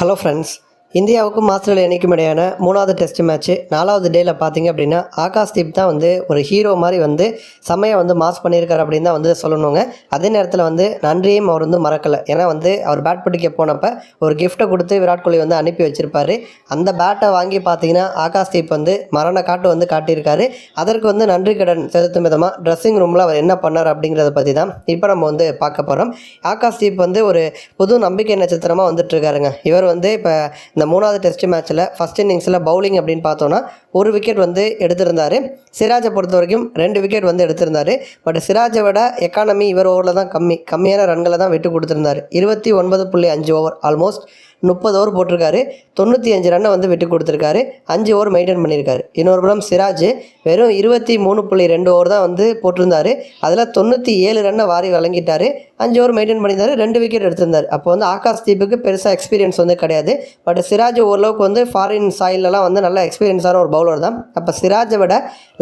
Hello friends இந்தியாவுக்கும் Australia அணிக்கும் இடையான மூணாவது டெஸ்ட் மேட்ச்சு நாலாவது டேயில் பார்த்தீங்க அப்படின்னா ஆகாஷ் தீப் தான் வந்து ஒரு ஹீரோ மாதிரி வந்து செம்மையாக வந்து மாஸ் பண்ணியிருக்காரு அப்படின்னு தான் வந்து சொல்லணுங்க. அதே நேரத்தில் வந்து நன்றியும் அவர் வந்து மறக்கலை. ஏன்னா வந்து அவர் பேட் பிடிக்க போனப்போ ஒரு கிஃப்ட்டை கொடுத்து விராட் கோலி வந்து அனுப்பி வச்சிருப்பாரு. அந்த பேட்டை வாங்கி பார்த்தீங்கன்னா ஆகாஷ் தீப் வந்து மரண காட்டு வந்து காட்டியிருக்காரு. அதற்கு வந்து நன்றி கடன் செலுத்தும் விதமாக ட்ரெஸ்ஸிங் ரூமில் அவர் என்ன பண்ணார் அப்படிங்கிறத பற்றி தான் இப்போ நம்ம வந்து பார்க்க போகிறோம் ஆகாஷ் தீப் வந்து ஒரு புது நம்பிக்கை நட்சத்திரமாக வந்துட்டு இருக்காருங்க. இவர் வந்து இப்போ இந்த மூணாவது டெஸ்ட் மேட்ச்சில் ஃபஸ்ட் இன்னிங்ஸில் பவுலிங் அப்படின்னு பார்த்தோன்னா ஒரு விக்கெட் வந்து எடுத்திருந்தார். சிராஜை பொறுத்த வரைக்கும் ரெண்டு விக்கெட் வந்து எடுத்திருந்தார். பட் சிராஜை விட எக்கானமி இவர் ஓவரில் தான் கம்மி. கம்மியான ரன்களை தான் விட்டு கொடுத்துருந்தாரு. இருபத்தி ஒன்பது புள்ளி அஞ்சு ஓவர் ஆல்மோஸ்ட் முப்பது ஓவர் போட்டிருக்காரு. தொண்ணூற்றி அஞ்சு ரன்னை வந்து விட்டு கொடுத்துருக்காரு. அஞ்சு ஓவர் மெயின்டைன் பண்ணியிருக்காரு. இன்னொரு புறம் சிராஜ் வெறும் இருபத்தி மூணு புள்ளி ரெண்டு ஓவர் தான் வந்து போட்டிருந்தாரு. அதில் தொண்ணூற்றி ஏழு ரன்னை வாரி வழங்கிட்டார். அஞ்சு ஓவர் மெயின்டைன் பண்ணியிருந்தார் ரெண்டு விக்கெட் எடுத்திருந்தார். அப்போ வந்து ஆகாஷ் தீபுக்கு பெருசாக எக்ஸ்பீரியன்ஸ் வந்து கிடையாது. பட் சிராஜ் ஓரளவுக்கு வந்து ஃபாரின் சாயிலெலாம் வந்து நல்ல எக்ஸ்பீரியன்ஸான ஒரு பவுலர் தான். அப்போ சிராஜை விட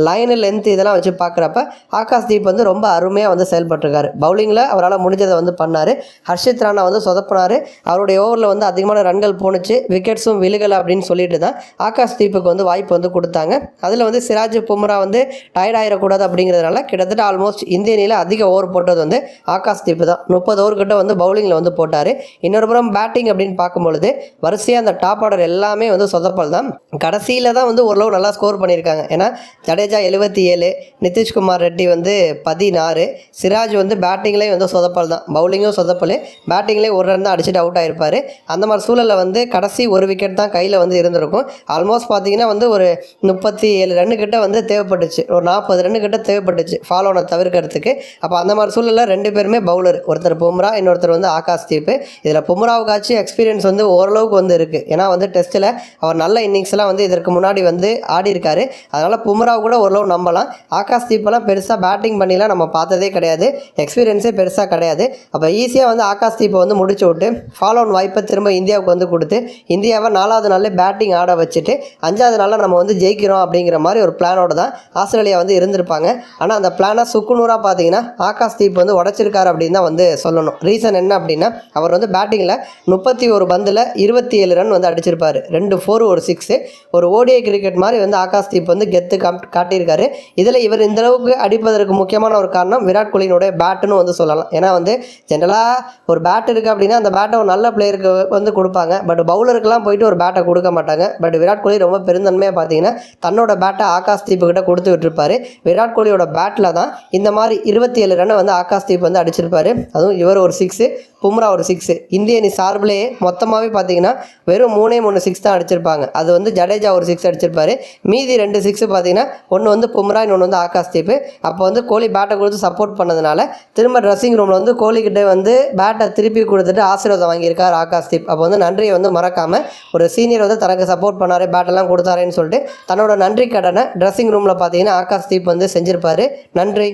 லைனு லென்த் இதெல்லாம் வச்சு பார்க்குறப்ப ஆகாஷ் தீப் வந்து ரொம்ப அருமையாக வந்து செயல்பட்டிருக்காரு. பவுலிங்கில் அவரால் முடிஞ்சதை வந்து பண்ணார். ஹர்ஷித் ராணா வந்து சொதப்பினார். அவருடைய ஓவரில் வந்து அதிகமான ரன்கள் போணுச்சு. விக்கெட்ஸும் விழுகலை அப்படின்னு சொல்லிட்டு தான் ஆகாஷ் தீப்புக்கு வந்து வாய்ப்பு வந்து கொடுத்தாங்க. அதில் வந்து சிராஜ் பும்ரா வந்து டயர்ட் ஆகிடக்கூடாது அப்படிங்கிறதுனால கிட்டத்தட்ட ஆல்மோஸ்ட் இந்திய அணியில் அதிக ஓவர் போட்டது வந்து ஆகாஷ் தீப்பு தான் முப்பது ஓவர் கிட்ட வந்து பவுலிங்கில் வந்து போட்டார். இன்னொரு புறம் பேட்டிங் அப்படின்னு பார்க்கும்பொழுது வரிசையாக அந்த டாப் ஆர்டர் எல்லாமே வந்து சொதப்பல் தான். கடைசியில் தான் வந்து ஓரளவு நல்லா ஸ்கோர் பண்ணியிருக்காங்க. ஏன்னா ஜடேஜா எழுபத்தி ஏழு நிதிஷ்குமார் ரெட்டி வந்து பதினாறு சிராஜ் வந்து பேட்டிங்லேயும் வந்து சொதப்பல் தான். பவுலிங்கும் சொதப்பல். பேட்டிங்லேயும் ஒரு ரன் தான் அடிச்சுட்டு அவுட் ஆகிருப்பார் அந்த மாதிரி சூழலில் வந்து கடைசி ஒரு விக்கெட் தான் கையில் வந்து இருந்திருக்கும். ஆல்மோஸ்ட் பார்த்தீங்கன்னா வந்து ஒரு முப்பத்தி ஏழு ரன்னு கிட்ட வந்து தேவைப்பட்டுச்சு. ஒரு நாற்பது ரன்னு கிட்ட தேவைப்பட்டுச்சு. ஃபாலோனை தவிர்க்கிறதுக்கு. அப்போ அந்த மாதிரி சூழலில் ரெண்டு பேருமே பவுலர் ஒருத்தர் பும்ரா இன்னொருத்தர் வந்து ஆகாஷ் தீப் இதில் பும்ராவுக்காச்சும் எக்ஸ்பீரியன்ஸ் வந்து ஓரளவுக்கு வந்து இருக்குது ஏன்னா வந்து டெஸ்ட்டில் அவர் நல்ல இன்னிங்ஸ்லாம் வந்து இதற்கு முன்னாடி வந்து ஆடி இருக்காரு. அதனால் பும்ராவை கூட ஓரளவு நம்பலாம். ஆகாஷ் தீப்பெல்லாம் பெருசாக பேட்டிங் பண்ணிலாம் நம்ம பார்த்ததே கிடையாது. எக்ஸ்பீரியன்ஸே பெருசாக கிடையாது. அப்போ ஈஸியாக வந்து ஆகாஷ் தீப்பை வந்து முடிச்சு விட்டு ஃபாலோ ஆன் வாய்ப்பை திரும்ப இந்தியாவுக்கு வந்து கொடுத்து இந்தியாவை நாலாவது நாளில் பேட்டிங் ஆட வச்சுட்டு அஞ்சாவது நாளில் நம்ம வந்து ஜெயிக்கிறோம் அப்படிங்கிற மாதிரி ஒரு பிளானோட தான் ஆஸ்திரேலியா வந்து இருந்திருப்பாங்க. ஆனால் அந்த பிளானை சுக்குநூறாக பார்த்தீங்கன்னா ஆகாஷ் தீப் வந்து உடச்சிருக்காரு அப்படின்னு தான் வந்து சொல்லணும். ரீசன் என்ன அப்படின்னா அவர் வந்து பேட்டிங்கில் முப்பத்தி ஒரு பந்தில் இருபத்தி ஏழு ரன் வந்து அடிச்சிருப்பார். ரெண்டு ஃபோர் ஒரு சிக்ஸு ஒரு ஓடிஐ கிரிக்கெட் மாதிரி வந்து ஆகாஷ் தீப் வந்து கெத்து காம் காட்டியிருக்காரு. இதில் இவர் இந்த அளவுக்கு அடிப்பதற்கு முக்கியமான ஒரு காரணம் விராட் கோலியினுடைய பேட்டுன்னு வந்து சொல்லலாம். ஏன்னா வந்து ஜென்ரலாக ஒரு பேட் இருக்குது அப்படின்னா அந்த பேட்டை ஒரு நல்ல பிளேயருக்கு வந்து கொடுப்பாங்க. பட் பவுலருக்கெல்லாம் போயிட்டு ஒரு பேட்டை கொடுக்க மாட்டாங்க. பட் விராட் கோலி ரொம்ப பெருந்தன்மையாக பார்த்தீங்கன்னா தன்னோட பேட்டை ஆகாஷ் தீப்புக்கிட்ட கொடுத்து விட்டுருப்பாரு விராட் கோலியோட பேட்டில் தான் இந்த மாதிரி இருபத்தி ஏழு ரன்னை வந்து ஆகாஷ் தீப் வந்து அடிச்சிருப்பார். அதுவும் இவர் ஒரு சிக்ஸு பும்ரா ஒரு சிக்ஸு இந்திய அணி சார்பிலேயே மொத்தமாகவே பார்த்தீங்கன்னா வெறும் மூணே மூணு சிக்ஸ் தான் அடிச்சிருப்பாங்க. அது வந்து ஜடேஜா ஒரு சிக்ஸ் அடிச்சிருப்பாரு. மீதி ரெண்டு சிக்ஸ் பார்த்தீங்கன்னா ஒன்று வந்து பும்ரா இன்னொன்று வந்து ஆகாஷ் தீப். அப்போ வந்து கோலி பேட்டை கொடுத்து சப்போர்ட் பண்ணதுனால திரும்ப ட்ரெஸ்ஸிங் ரூமில் வந்து கோலிக்கிட்ட வந்து பேட்டை திருப்பி கொடுத்துட்டு ஆசீர்வாதம் வாங்கியிருக்கார் ஆகாஷ் தீப். அப்போ வந்து நன்றியை வந்து மறக்காமல் ஒரு சீனியர் வந்து தனக்கு சப்போர்ட் பண்ணார் பேட்டெல்லாம் கொடுத்தாரேன்னு சொல்லிட்டு தன்னோட நன்றி கடனை ட்ரெஸ்ஸிங் ரூமில் பார்த்தீங்கன்னா ஆகாஷ் தீப் வந்து செஞ்சிருப்பாரு. நன்றி.